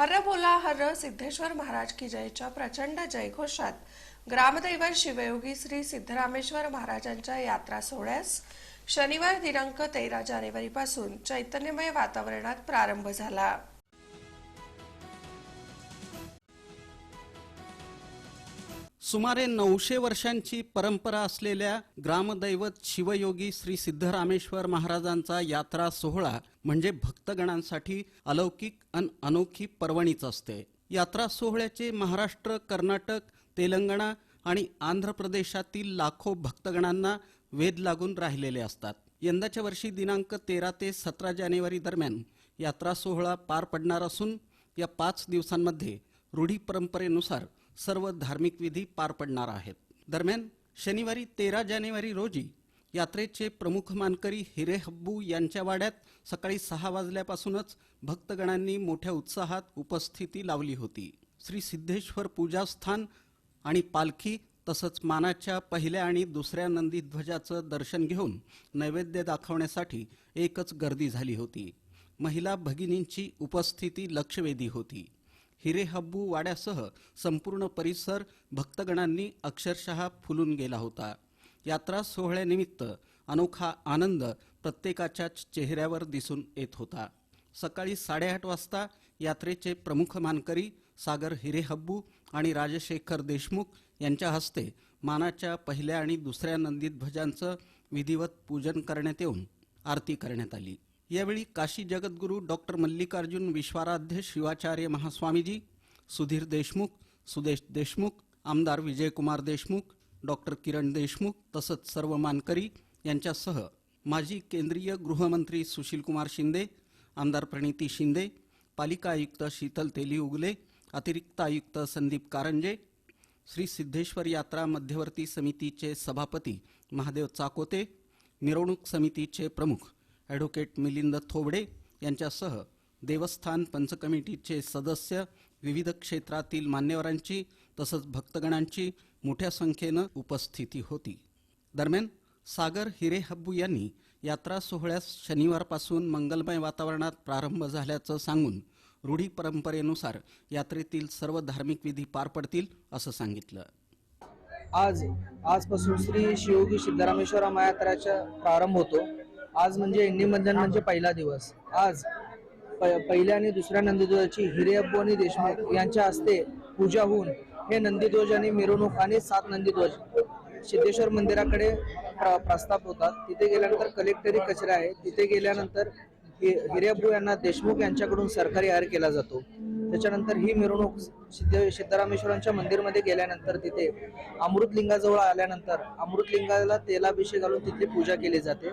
हर बोला हर सिद्धेश्वर महाराज की जयच्या प्रचंड जयघोषात ग्रामदैवत शिवयोगी श्री सिद्धरामेश्वर महाराजांच्या यात्रा सोहळ्यास शनिवार दिनांक तेरा जानेवारीपासून चैतन्यमय वातावरणात प्रारंभ झाला. सुमारे नऊशे वर्षांची परंपरा असलेल्या ग्रामदैवत शिवयोगी श्री सिद्धरामेश्वर महाराजांचा यात्रा सोहळा म्हणजे भक्तगणांसाठी अलौकिक अन अनोखी पर्वणीच असते. यात्रा सोहळ्याचे महाराष्ट्र कर्नाटक तेलंगणा आणि आंध्र प्रदेशातील लाखो भक्तगणांना वेध लागून राहिलेले असतात. यंदाच्या वर्षी दिनांक तेरा ते सतरा जानेवारी दरम्यान यात्रा सोहळा पार पडणार असून या पाच दिवसांमध्ये रूढी परंपरेनुसार सर्व धार्मिक विधी पार पडणार आहेत. दरम्यान शनिवारी तेरा जानेवारी रोजी यात्रेचे प्रमुख मानकरी हिरे हब्बू यांच्या वाड्यात सकाळी सहा वाजल्यापासूनच भक्तगणांनी मोठ्या उत्साहात उपस्थिती लावली होती. श्री सिद्धेश्वर पूजास्थान आणि पालखी तसंच मानाच्या पहिल्या आणि दुसऱ्या नंदीध्वजाचं दर्शन घेऊन नैवेद्य दाखवण्यासाठी एकच गर्दी झाली होती. महिला भगिनींची उपस्थिती लक्षवेधी होती. हिरेहब्बू वाड्यासह संपूर्ण परिसर भक्तगणांनी अक्षरशः फुलून गेला होता. यात्रा सोहळ्यानिमित्त अनोखा आनंद प्रत्येकाच्या चेहऱ्यावर दिसून येत होता. सकाळी साडेआठ वाजता यात्रेचे प्रमुख मानकरी सागर हिरेहब्बू आणि राजशेखर देशमुख यांच्या हस्ते मानाच्या पहिल्या आणि दुसऱ्या नंदीध्वजांचं विधिवत पूजन करण्यात येऊन आरती करण्यात आली. यावेळी काशी जगद्गुरू डॉक्टर मल्लिकार्जुन विश्वाराध्य शिवाचार्य महास्वामीजी सुधीर देशमुख सुदेश देशमुख आमदार विजयकुमार देशमुख डॉक्टर किरण देशमुख तसंच सर्व मानकरी यांच्यासह माजी केंद्रीय गृहमंत्री सुशीलकुमार शिंदे आमदार प्रणिती शिंदे पालिका आयुक्त शीतल तेली उगले अतिरिक्त आयुक्त संदीप कारंजे श्री सिद्धेश्वर यात्रा मध्यवर्ती समितीचे सभापती महादेव चाकोते मिरवणूक समितीचे प्रमुख ॲडव्होकेट मिलिंद थोबडे यांच्यासह देवस्थान पंचकमिटीचे सदस्य विविध क्षेत्रातील मान्यवरांची तसंच भक्तगणांची मोठ्या संख्येनं उपस्थिती होती. दरम्यान सागर हिरे हब्बू यांनी यात्रा सोहळ्यास शनिवारपासून मंगलमय वातावरणात प्रारंभ झाल्याचं सांगून रूढी परंपरेनुसार यात्रेतील सर्व धार्मिक विधी पार पडतील असं सांगितलं. आज आजपासून श्री शिवगी सिद्धरामेश्वर महायात्राचा प्रारंभ होतो. आज म्हणजे इंडिमधन म्हणजे पहिला दिवस. आज प- पहिल्या आणि दुसऱ्या नंदीध्वजाची हिरेअब्बू आणि देशमुख यांच्या हस्ते पूजा होऊन हे नंदीध्वज आणि मिरवणूक आणि सात नंदीध्वज सिद्धेश्वर मंदिराकडे प्र- प्रस्थाप होतात. तिथे गेल्यानंतर कलेक्टरी कचरा आहे. तिथे गेल्यानंतर हिरेअब्बू यांना देशमुख यांच्याकडून सरकारी हार केला जातो. त्याच्यानंतर ही मिरवणूक सिद्ध सिद्धरामेश्वरांच्या मंदिरमध्ये गेल्यानंतर तिथे अमृतलिंगाजवळ आल्यानंतर अमृतलिंगाला तेलाभिषेक घालून तिथली पूजा केली जाते.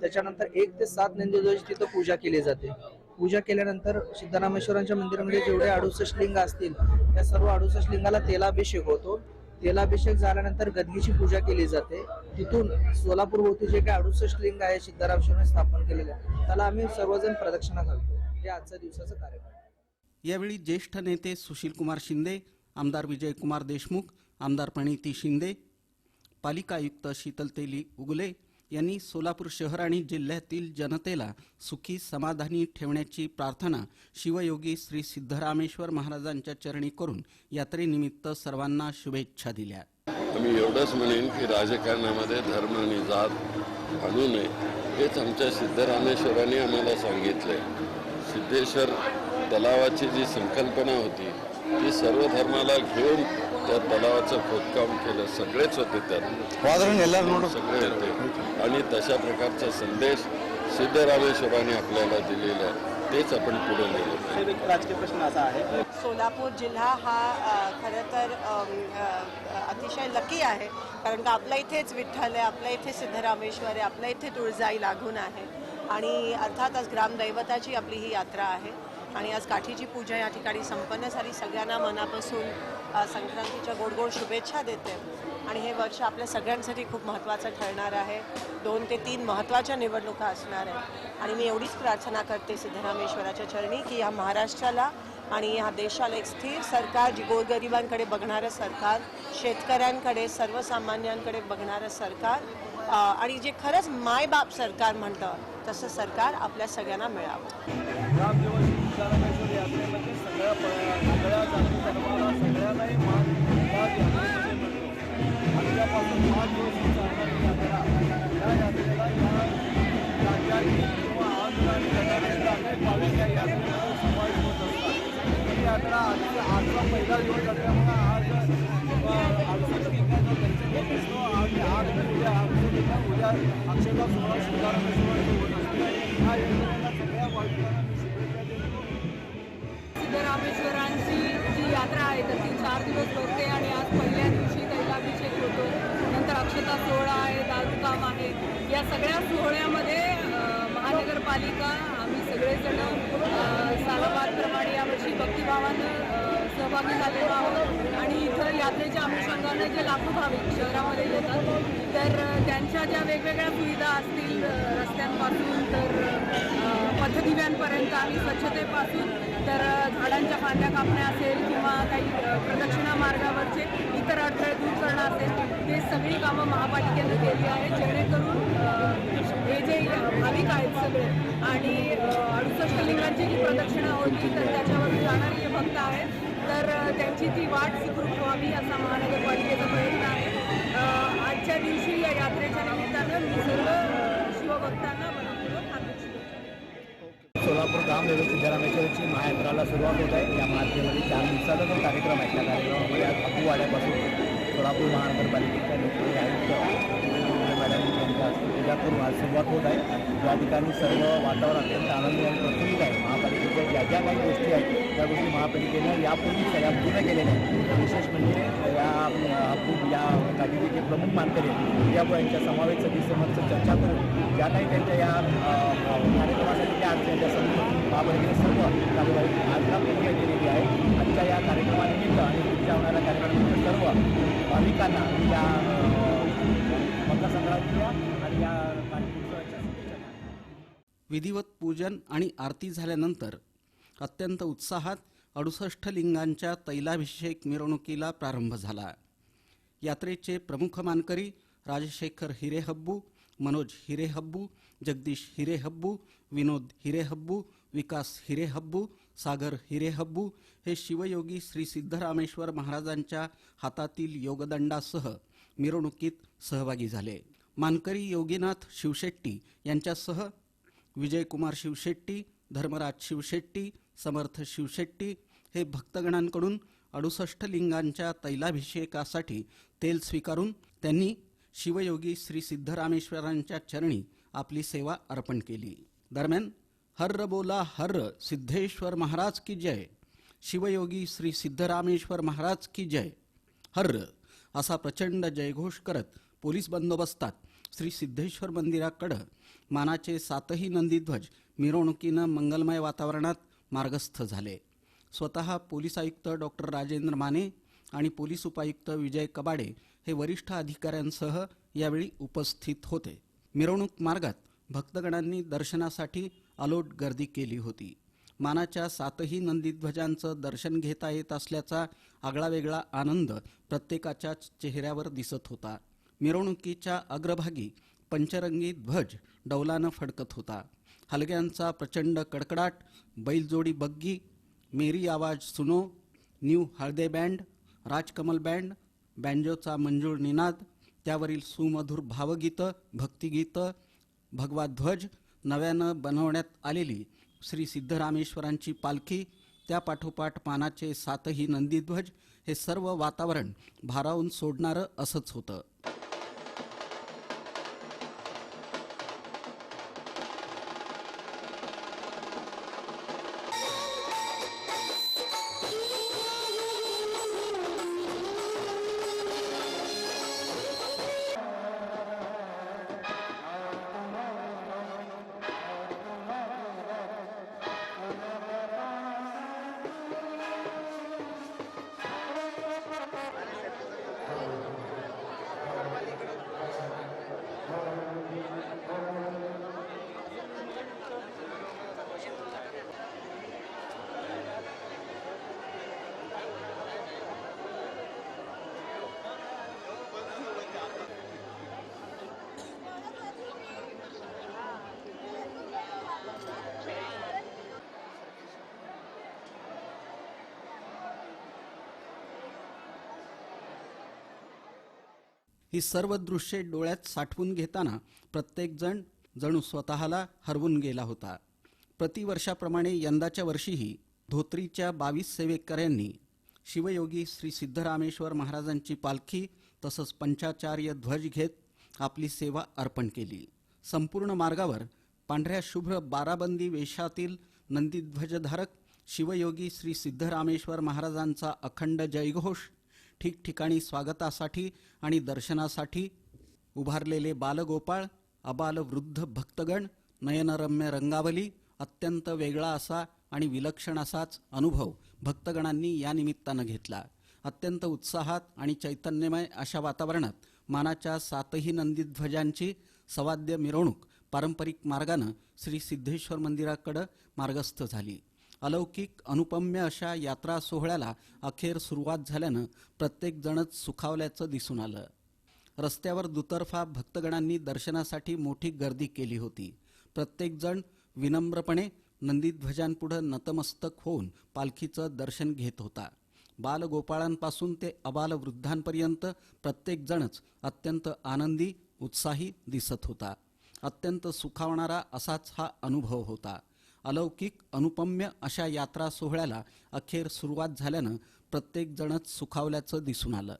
त्याच्यानंतर एक ते सात नंदीध्वज तिथं पूजा केली जाते. पूजा केल्यानंतर सिद्धरामेश्वरांच्या मंदिरामध्ये जेवढे अडुसष्ट लिंग असतील त्या सर्व अडुसष्ट लिंगाला तेलाभिषेक होतो. तेलाभिषेक झाल्यानंतर गदगीची पूजा केली जाते. तिथून सोलापूर जे काही अडुसष्ट लिंग आहे सिद्धरामेश्वरांनी स्थापन केलेले आहे त्याला आम्ही सर्वजण प्रदक्षिणा घालतो. हे आजच्या दिवसाचं कार्यक्रम यावेळी ज्येष्ठ नेते सुशीलकुमार शिंदे आमदार विजयकुमार देशमुख आमदार प्रणिती शिंदे पालिका आयुक्त शीतलतेली उगले यांनी सोलापूर शहर आणि जिल्ह्यातील जनतेला सुखी समाधानी ठेवण्याची प्रार्थना शिवयोगी श्री सिद्धरामेश्वर महाराजांच्या चरणी करून यात्रेनिमित्त सर्वांना शुभेच्छा दिल्या. मी एवढंच म्हणेन की राजकारणामध्ये धर्म आणि जात आणू नये हेच आमच्या सिद्धरामेश्वरांनी आम्हाला सांगितले सिद्धेश्वर तलावाची जी संकल्पना होती ती सर्व धर्माला घेऊन त्या तलावाचं खोदकाम केलं. सगळेच होते त्यात. सगळे होते. आणि तशा प्रकारचा संदेश सिद्धरामेश्वरांनी आपल्याला दिलेला आहे. तेच आपण पुढे नेलं. राजकीय प्रश्न असा आहे. सोलापूर जिल्हा हा खरं तर अतिशय लकी आहे. कारण का आपल्या इथेच विठ्ठल आहे आपल्या इथे सिद्धरामेश्वर आहे आपल्या इथे तुळजाई लागून आहे. आणि अर्थातच ग्रामदैवताची आपली ही यात्रा आहे. आणि आज काठीची पूजा या ठिकाणी संपन्न झाली. सगळ्यांना मनापासून संक्रांतीच्या गोड गोड शुभेच्छा देते. आणि हे वर्ष आपल्या सगळ्यांसाठी खूप महत्त्वाचं ठरणार आहे. दोन ते तीन महत्त्वाच्या निवडणुका असणार आहेत. आणि मी एवढीच प्रार्थना करते सिद्धरामेश्वराच्या चरणी की या महाराष्ट्राला आणि ह्या देशाला एक स्थिर सरकार जी गोरगरिबांकडे बघणारं सरकार शेतकऱ्यांकडे सर्वसामान्यांकडे बघणारं सरकार आणि जे खरंच मायबाप सरकार म्हणतं तसं सरकार आपल्या सगळ्यांना मिळावं. सगळ्यांनाही मान या आजच्यापासून पाच दिवस यात्रा या यात्रेला या राज्यातील किंवा आंध्र आणि कर्नाटकातील अनेक भाविक या यात्रेमध्ये समावेश होत असतात ही यात्रा आजचा आजचा पहिला दिवस असल्यामुळे आज दर्शन असतो आणि आज उद्या उद्या होत असतो या यात्रेला सगळ्या भाविकांना मी शुभेच्छा देतो सिद्धरामेश्वरांची यात्रा आहे तर ती चार दिवस भरते आणि आज पहिल्या दिवशी तैलाभिषेक होतो. नंतर अक्षता सोहळा आहे दारूकाम आहे. या सगळ्या सोहळ्यामध्ये महानगरपालिका आम्ही सगळेजण अ, सालाबादप्रमाणे यावर्षी भक्तिभावानं सहभागी झालेलो आहोत. आणि इथं यात्रेच्या अनुषंगानं जे लाखो भाविक शहरामध्ये येतात तर त्यांच्या ज्या वेगवेगळ्या सुविधा असतील रस्त्यांपासून तर पथदिव्यांपर्यंत आम्ही स्वच्छतेपासून तर झाडांच्या फांद्या कापण्या असेल किंवा काही प्रदक्षिणा मार्गावरचे इतर अडथळे दूर करणं असेल ते सगळी कामं महापालिकेनं केली आहेत जेणेकरून हे जे भाविक आहेत सगळे आणि अडुसष्ट लिंगांची जी प्रदक्षिणा होती तर त्याच्यावर जाणारे जे भक्त आहेत तर त्यांची ती वाट सुखरूप व्हावी असा महानगरपालिकेचा प्रयत्न आहे. आजच्या दिवशी या यात्रेच्या निमित्तानं मी सर्व शिवभक्तांना नागपूर सोलापूर ग्रामदैवत सिद्धरामेश्वरची महायात्राला सुरुवात होत आहे. या महायात्रेमध्ये चार दिवसाचा जो कार्यक्रम आहे त्या कार्यक्रमामध्ये आज अबुवाड्यापासून सोलापूर महानगरपालिकेच्या लोकप्रिय आयुक्त मॅडम यांच्या हस्ते आज सुरुवात होत आहे. या ठिकाणी सर्व वातावरण अत्यंत आनंदी आणि प्रफुल्लित आहे. महापालिकेच्या ज्या ज्या काही गोष्टी आहेत त्या गोष्टी महापालिकेनं यापूर्वी सगळ्या पूर्ण केलेल्या आहेत. विशेष म्हणजे या खूप या काटिकेचे प्रमुख मानकरी आहेत त्यामुळे यांच्या समावेश सदस्यमंच चर्चा करून ज्या काही त्यांच्या या अ, अ, कार्यक्रमासाठी ज्या अडचणी त्या सर्व महापालिकेने सर्व कार्यवाही आजला पूर्ण केलेली आहे. आजच्या या कार्यक्रमानिमित्त आणि पुढच्या होणाऱ्या कार्यक्रमानिमित्त सर्व भाविकांना या मकरसंक्रांतीच्या आणि या काळीपुत्सवाच्या शुभेच्छा विधिवत पूजन आणि आरती झाल्यानंतर अत्यंत उत्साहात अडुसष्ट लिंगांच्या तैलाभिषेक मिरवणुकीला प्रारंभ झाला. यात्रेचे प्रमुख मानकरी राजशेखर हिरेहब्बू मनोज हिरेहब्बू जगदीश हिरेहब्बू विनोद हिरेहब्बू विकास हिरेहब्बू सागर हिरेहब्बू हे शिवयोगी श्री सिद्धरामेश्वर महाराजांच्या हातातील योगदंडासह मिरवणुकीत सहभागी झाले. मानकरी योगीनाथ शिवशेट्टी यांच्यासह विजयकुमार शिवशेट्टी धर्मराज शिवशेट्टी समर्थ शिवशेट्टी हे भक्तगणांकडून अडुसष्ट लिंगांच्या तैलाभिषेकासाठी तेल स्वीकारून त्यांनी शिवयोगी श्री सिद्धरामेश्वरांच्या चरणी आपली सेवा अर्पण केली. दरम्यान हर्र बोला हर्र सिद्धेश्वर महाराज की जय। शिवयोगी श्री सिद्धरामेश्वर महाराज की जय। हर्र असा प्रचंड जयघोष करत पोलीस बंदोबस्तात श्री सिद्धेश्वर मंदिराकडं मानाचे सातही नंदीध्वज मिरवणुकीनं मंगलमय वातावरणात मार्गस्थ झाले. स्वतः पोलीस आयुक्त डॉक्टर राजेंद्र माने आणि पोलीस उपायुक्त विजय कबाडे हे वरिष्ठ अधिकाऱ्यांसह यावेळी उपस्थित होते. मिरवणूक मार्गात भक्तगणांनी दर्शनासाठी अलोट गर्दी केली होती. मानाच्या सातही नंदीध्वजांचं दर्शन घेता येत असल्याचा आगळावेगळा आनंद प्रत्येकाच्या चेहऱ्यावर दिसत होता. मिरवणुकीच्या अग्रभागी पंचरंगी ध्वज डौलानं फडकत होता. हलग्यांचा प्रचंड कडकडाट बैलजोडी बग्गी मेरी आवाज सुनो new Halde band Rajkamal band बँजोचा मंजूळ निनाद त्यावरील सुमधुर भावगीतं भक्तिगीतं भगवा ध्वज नव्यानं बनवण्यात आलेली श्री सिद्धरामेश्वरांची पालखी त्या पाठोपाठ मानाचे सातही नंदीध्वज हे सर्व वातावरण भारावून सोडणारं असंच होतं. ही सर्व दृश्ये डोळ्यात साठवून घेताना प्रत्येकजण जणू स्वतःला हरवून गेला होता. प्रतिवर्षाप्रमाणे यंदाच्या वर्षीही धोत्रीच्या बावीस सेवेकऱ्यांनी शिवयोगी श्री सिद्धरामेश्वर महाराजांची पालखी तसंच पंचाचार्य ध्वज घेत आपली सेवा अर्पण केली. संपूर्ण मार्गावर पांढऱ्या शुभ्र बाराबंदी वेशातील नंदीध्वजधारक शिवयोगी श्री सिद्धरामेश्वर महाराजांचा अखंड जयघोष ठिकठिकाणी स्वागतासाठी आणि दर्शनासाठी उभारलेले बालगोपाळ अबालवृद्ध भक्तगण नयनरम्य रंगावली अत्यंत वेगळा असा आणि विलक्षण असाच अनुभव भक्तगणांनी या निमित्तानं घेतला. अत्यंत उत्साहात आणि चैतन्यमय अशा वातावरणात मानाच्या सातही नंदीध्वजांची सवाद्य मिरवणूक पारंपरिक मार्गानं श्री सिद्धेश्वर मंदिराकडं मार्गस्थ झाली. अलौकिक अनुपम्य अशा यात्रा सोहळ्याला अखेर सुरुवात झाल्यानं प्रत्येकजणच सुखावल्याचं दिसून आलं. रस्त्यावर दुतर्फा भक्तगणांनी दर्शनासाठी मोठी गर्दी केली होती. प्रत्येकजण विनम्रपणे नंदीध्वजांपुढं नतमस्तक होऊन पालखीचं दर्शन घेत होता. बालगोपाळांपासून ते अबालवृद्धांपर्यंत प्रत्येकजणच अत्यंत आनंदी उत्साही दिसत होता. अत्यंत सुखावणारा असाच हा अनुभव होता. अलौकिक अनुपम्य अशा यात्रा सोहळ्याला अखेर सुरुवात झाल्यानं प्रत्येकजणच सुखावल्याचं दिसून आलं.